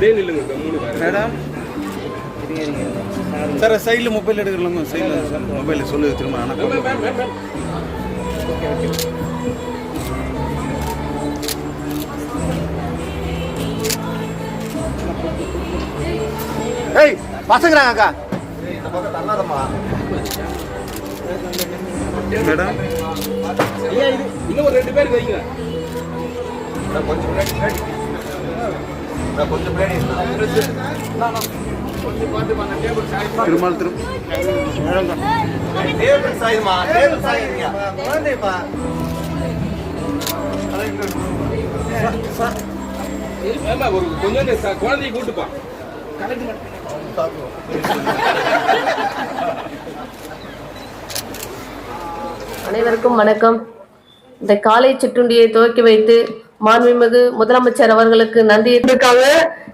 அப்படியே நில்லுங்க madam sir சைடில் மொபைல் எடுக்கலாமா சைடில் மொபைலில் சொல்லு திரும்ப ஆனால் ஏய் பசங்கிறாங்க அக்கா. மேடம். இன்னும் ஒரு ரெண்டு பேருக்கு வைங்க. திருமால் திரும் டேபிள் சாயுமா டேபிள் சாயுங்க குழந்தைப்பா. ஏமா ஒரு கொஞ்சம் இந்த ச- குழந்தைய கூட்டுப்பா. அனைவருக்கும் வணக்கம். இந்த காலை சிற்றுண்டியை துவக்கி வைத்து மாண்புமிகு முதலமைச்சர் அவர்களுக்கு நன்றி. இருக்காங்க.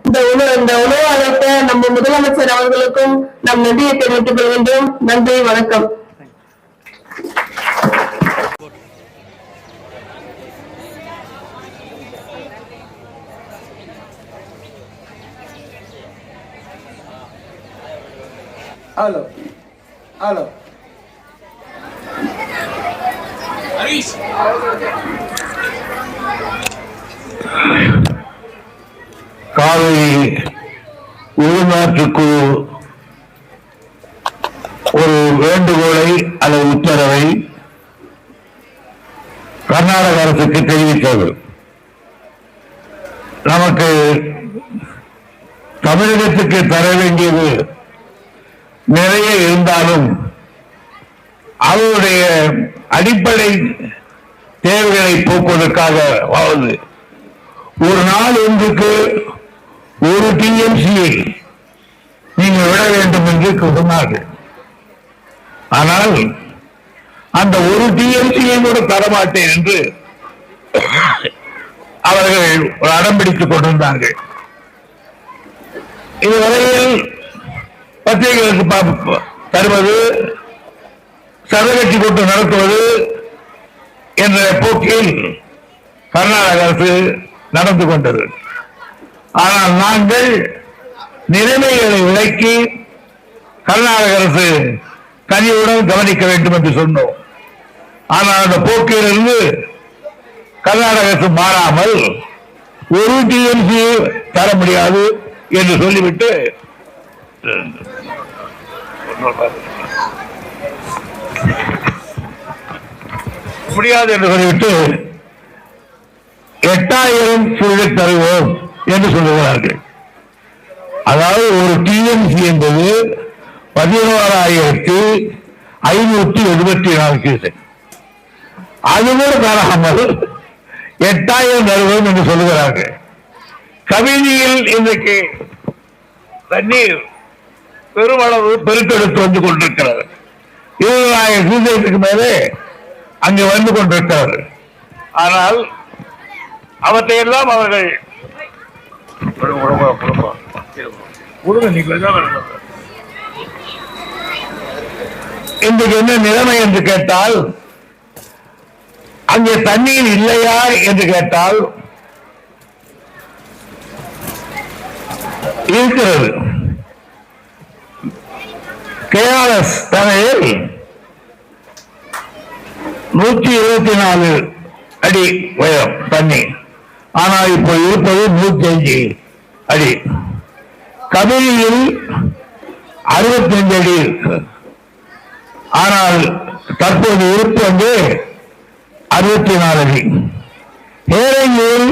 இந்த உணவு இந்த உணவு அழைத்த நம்ம முதலமைச்சர் அவர்களுக்கும் நம் நன்றியை தெரிவித்துக் கொள்கின்றோம். நன்றி வணக்கம். Hello hello. ஹரீஷ். காவிரி உள்நாட்டுக்குழு ஒரு வேண்டுகோளை அல்லது உத்தரவை கர்நாடக அரசுக்கு தெரிவித்தது. நமக்கு தமிழகத்துக்கு தர வேண்டியது நிறைய இருந்தாலும் அவருடைய அடிப்படை தேவைகளை போக்குவதற்காக ஒரு நாள் ஒன்றுக்கு ஒரு டிஎம்சியை நீங்கள் விட வேண்டும் என்று சொன்னார்கள் ஆனால் அந்த ஒரு டிஎம்சியை கூட தரமாட்டேன் என்று அவர்கள் அடம்பிடித்துக் அடம் பிடித்துக் கொண்டிருந்தார்கள். இதுவரையில் பத்திரிகைகளுக்கு தருவது சதகட்சி கூட்டம் நடத்துவது என்ற போக்கில் கர்நாடக அரசு நடந்து கொண்டது. ஆனால் நாங்கள் நிலைமைகளை விளக்கி கர்நாடக அரசு கனிவுடன் கவனிக்க வேண்டும் என்று சொன்னோம். ஆனால் அந்த போக்கிலிருந்து கர்நாடக அரசு மாறாமல் ஒரு டிஎம்சி தர முடியாது என்று சொல்லிவிட்டு முடியாது என்று சொல்லிவிட்டு எட்டாயிரம் சுழலை தருவோம். என்று சொல்லுகிறார்கள். அதாவது ஒரு டிஎம்சி என்பது பதினோராயிரத்தி ஐநூத்தி எழுபத்தி நாலு கியூசெக் அதுவும் கூட தராமல் எட்டாயிரம் தருவோம் என்று சொல்லுகிறார்கள். கவிதையில் இன்றைக்கு தண்ணீர் பெருமளவு பெருக்கெடுத்து வந்து கொண்டிருக்கிறது. இருபதாயிரம் கியூசெக்கு மேலே அங்கே வந்து கொண்டிருக்கிறது. ஆனால் அவற்றையெல்லாம் அவர்கள் கொடுங்க தான் இன்றைக்கு என்ன நிலைமை என்று கேட்டால் அங்கே தண்ணீர் இல்லையா என்று கேட்டால் இருக்கிறது. கேஆர்எஸ் தலையில் நூற்றி இருபத்தி நாலு அடி உயரம் தண்ணீர். ஆனால் இப்போ இருப்பது நூத்தி அஞ்சு அடி. கபிலியில் அறுபத்தஞ்சு அடி இருக்கு. ஆனால் தற்போது இருப்பு வந்து அறுபத்தி நாலு அடி. ஏழையில்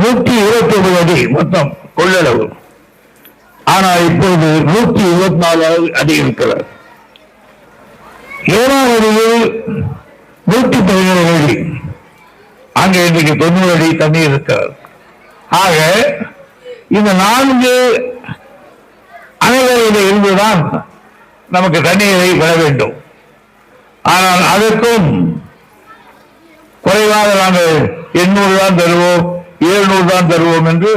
நூற்றி இருபத்தி ஒன்பது அடி மொத்தம் கொள்ளளவு. ஆனால் இப்போது நூற்றி இருபத்தி நாலு அடி இருக்கிறது. ஏழாம் அடியில் நூற்றி பதினேழு அடி. அங்கே இன்றைக்கு தொண்ணூறு அடி தண்ணி இருக்கிறது. ஆக இந்த நான்கு அணைகளில் இருந்துதான் நமக்கு தண்ணீரை பெற வேண்டும். ஆனால் அதற்கும் குறைவாக நாங்கள் எண்ணூறு தான் தருவோம் எழுநூறு தான் தருவோம் என்று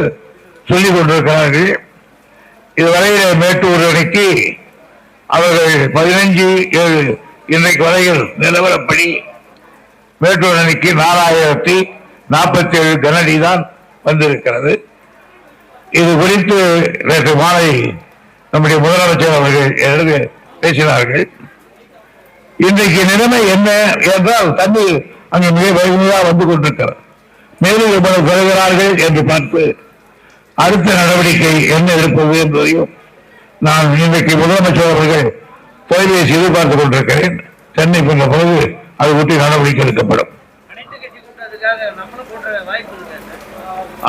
சொல்லிக் கொண்டிருக்கிறார்கள். இதுவரையில மேட்டூர் அணைக்கு அவர்கள் பதினஞ்சு ஏழு இன்றைக்கு வரையில் நிலவரப்படி மேட்டூர் அணைக்கு நாலாயிரத்தி நாற்பத்தி ஏழு கனடி தான் வந்திருக்கிறது. இது குறித்து நேற்று மாலை நம்முடைய முதலமைச்சர் அவர்கள் எழுது பேசினார்கள். இன்றைக்கு நிலைமை என்ன என்றால் தண்ணீர் அங்கே மிக வேகமாக வந்து கொண்டிருக்கிறது. மேலும் இவ்வளவு பெறுகிறார்கள் என்று பார்த்து அடுத்த நடவடிக்கை என்ன இருப்பது என்பதையும் நான் இன்றைக்கு முதலமைச்சர் அவர்கள் தொலைபேசி எதிர்பார்த்துக் கொண்டிருக்கிறேன். சென்னை போன்ற பொழுது அது ஒட்டி நடவடிக்கை எடுக்கப்படும்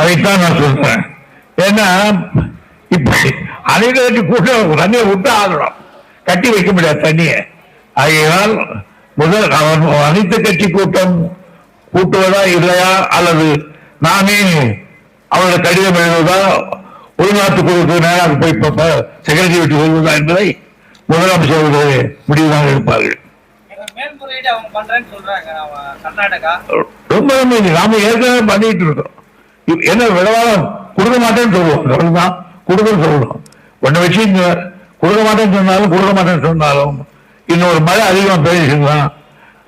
அதைத்தான் நான் சொல்றேன். ஏன்னா இப்ப அனைத்து கட்சி கூட்டம் தண்ணியை விட்டு ஆகணும். கட்டி வைக்க முடியாது தண்ணியை. ஆகையினால் முதல் அனைத்து கட்சி கூட்டம் கூட்டுவதா இல்லையா? அல்லது நானே அவரோட கடிதம் எழுதுவதா? உள்நாட்டு குழுக்கு நேராக போய் செக்ரட்டரி விட்டு சொல்வதா என்பதை முதலமைச்சர் முடிவுதான் எடுப்பார்கள். மேல்முறையீடு அவங்க பண்றேன்னு சொல்றாங்க கர்நாடகா. ரொம்ப நாம ஏற்கனவே பண்ணிட்டு இருக்கோம். என்ன விடவாளம் கொடுக்க மாட்டேன்னு சொல்லுவோம். அவ்வளவுதான் கொடுக்க சொல்லணும். ஒண்ணு வச்சு கொடுக்க மாட்டேன்னு சொன்னாலும் கொடுக்க மாட்டேன்னு சொன்னாலும் இன்னொரு மழை அதிகமா பெய்யுச்சுன்னா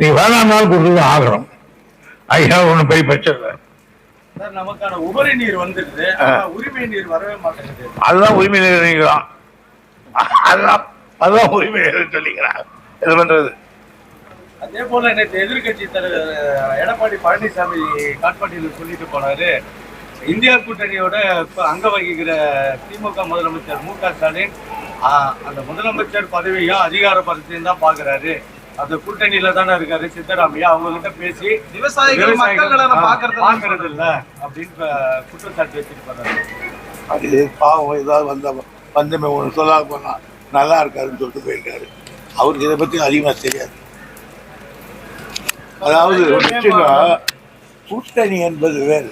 நீ வேணாம்னாலும் கொடுத்து ஆகணும். ஐயா ஒண்ணும் பெரிய பிரச்சனை நமக்கான உபரி நீர் வந்துருது. ஆனா உரிமை நீர் வரவே மாட்டேங்குது. அதுதான் உரிமை நிலையம் அதுதான் அதுதான் உரிமை நிலையம் சொல்லிக்கிறான் இது பண்றது? அதே போல நேற்று எதிர்கட்சி தலைவர் எடப்பாடி பழனிசாமி காட்பாடியில் சொல்லிட்டு போனாரு. இந்தியா கூட்டணியோட இப்ப அங்க வகிக்கிற திமுக முதலமைச்சர் மு க ஸ்டாலின் அந்த முதலமைச்சர் பதவியும் அதிகார பதத்தையும் தான் பாக்குறாரு அந்த கூட்டணியில தானே இருக்காரு சித்தராமையா. அவங்க கிட்ட பேசி விவசாயிகள் பார்க்கறது இல்ல அப்படின்னு குற்றச்சாட்டு வச்சுட்டு போறாரு அது பாவம் ஏதாவது வந்த வந்தமே ஒன்று சொல்லாத போனா நல்லா இருக்காருன்னு சொல்லிட்டு போயிருக்காரு. அவருக்கு இதை பத்தி அதிகமா தெரியாது. அதாவது கூட்டணி என்பது வேறு.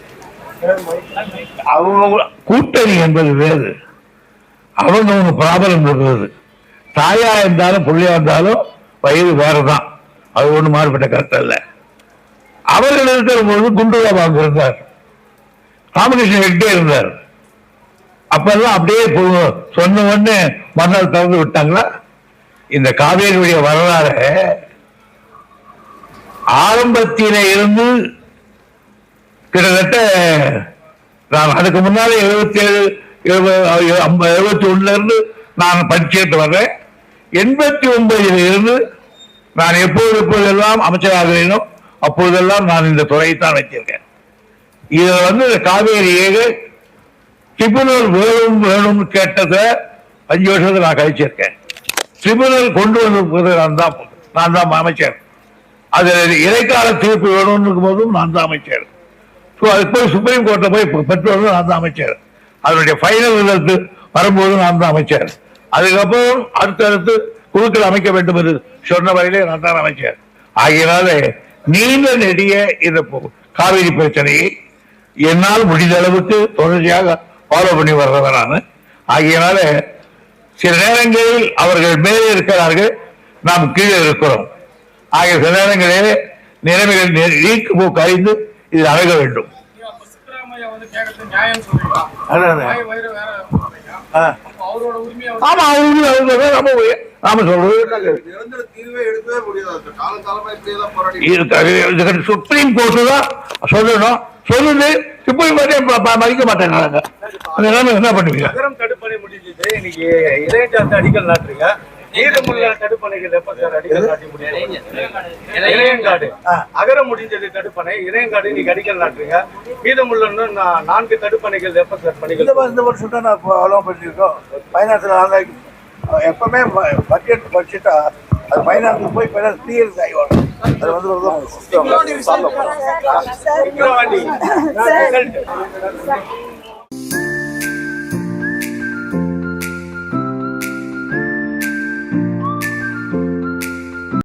அவங்க கூட்டணி என்பது வேறு. அவங்க ஒன்று ப்ராப்ளம் இருக்கிறது. தாயா இருந்தாலும் புள்ளையா இருந்தாலும் வயது வேறதான். அது ஒண்ணு மாறுபட்ட கருத்து அல்ல. அவர்கள் இருக்கிற பொழுது குண்டுராபாங்க இருந்தார் ராமகிருஷ்ணன் ஹெக்டே இருந்தார். அப்பெல்லாம் அப்படியே சொன்ன உடனே மறுநாள் திறந்து விட்டாங்களா? இந்த காவேரியுடைய வரலாறு ஆரம்பத்தில இருந்து கிட்டத்தட்ட நான் அதுக்கு முன்னாலே எழுபத்தி ஏழு எழுபத்தி ஒண்ணுல இருந்து நான் படிச்சுட்டு வர்றேன். எண்பத்தி ஒன்பதில் இருந்து நான் எப்போது எப்போதெல்லாம் அமைச்சராகிறேனோ அப்போதெல்லாம் நான் இந்த துறையை தான் வச்சிருக்கேன் இதுல வந்து இந்த காவேரி ஏக ட்ரிபுனல் வேணும் வேணும்னு கேட்டதை அஞ்சு வருஷத்தை நான் கழிச்சிருக்கேன். ட்ரிபுனல் கொண்டு வந்த நான் தான் நான் தான் அமைச்சர். அது இடைக்கால தீர்ப்பு வேணும்னு போதும் நான் தான் அமைச்சர். ஸோ அது போய் சுப்ரீம் கோர்ட்டை போய் பெற்றோரும் நான் தான் அமைச்சர். அதனுடைய ஃபைனல் ரிசல்ட் வரும்போது நான் தான் அமைச்சர். அதுக்கப்புறம் அடுத்தடுத்து குழுக்கள் அமைக்க வேண்டும் என்று சொன்ன வரையிலே நான் தான் அமைச்சர். ஆகியனால நீண்ட நெடிய இந்த காவிரி பிரச்சனையை என்னால் முடிந்த அளவுக்கு தொடர்ச்சியாக ஃபாலோ பண்ணி வர்றவன் நான். ஆகியனால சில நேரங்களில் அவர்கள் மேலே இருக்கிறார்கள் நாம் கீழே இருக்கிறோம். ஆகிய சில நேரங்களிலே நிலைமைகள் நீக்கு போக்கு அறிந்து இதில் அழக வேண்டும். ஆமா அவங்க நம்ம நாம சொல்றது சுப்ரீம் கோர்ட்டு தான் சொல்லணும். சொல்லுது சுப்ரீம் கோர்ட்டே மதிக்க மாட்டேங்கிறாங்க. அந்த நிலைமை என்ன பண்ணுவீங்க? நீதமுள்ள தடுப்பணைகள் எப்ப சார் அடிக்கல் நாட்டி முடியும்? இளையங்காடு அகரம் முடிஞ்சது தடுப்பணை இளையங்காடு இன்னைக்கு அடிக்கல் நாட்டுறீங்க. மீதமுள்ள நான்கு தடுப்பணைகள் எப்ப சார் வ- இந்த வருஷம் தான் நான் அலோவ் பண்ணியிருக்கோம். ஃபைனான்ஸில் நாங்கள் எப்பவுமே பட்ஜெட் படிச்சுட்டா அது ஃபைனான்ஸுக்கு போய் ஃபைனான்ஸ் கிளியர் ஆகி வரும் அது வந்து ஒரு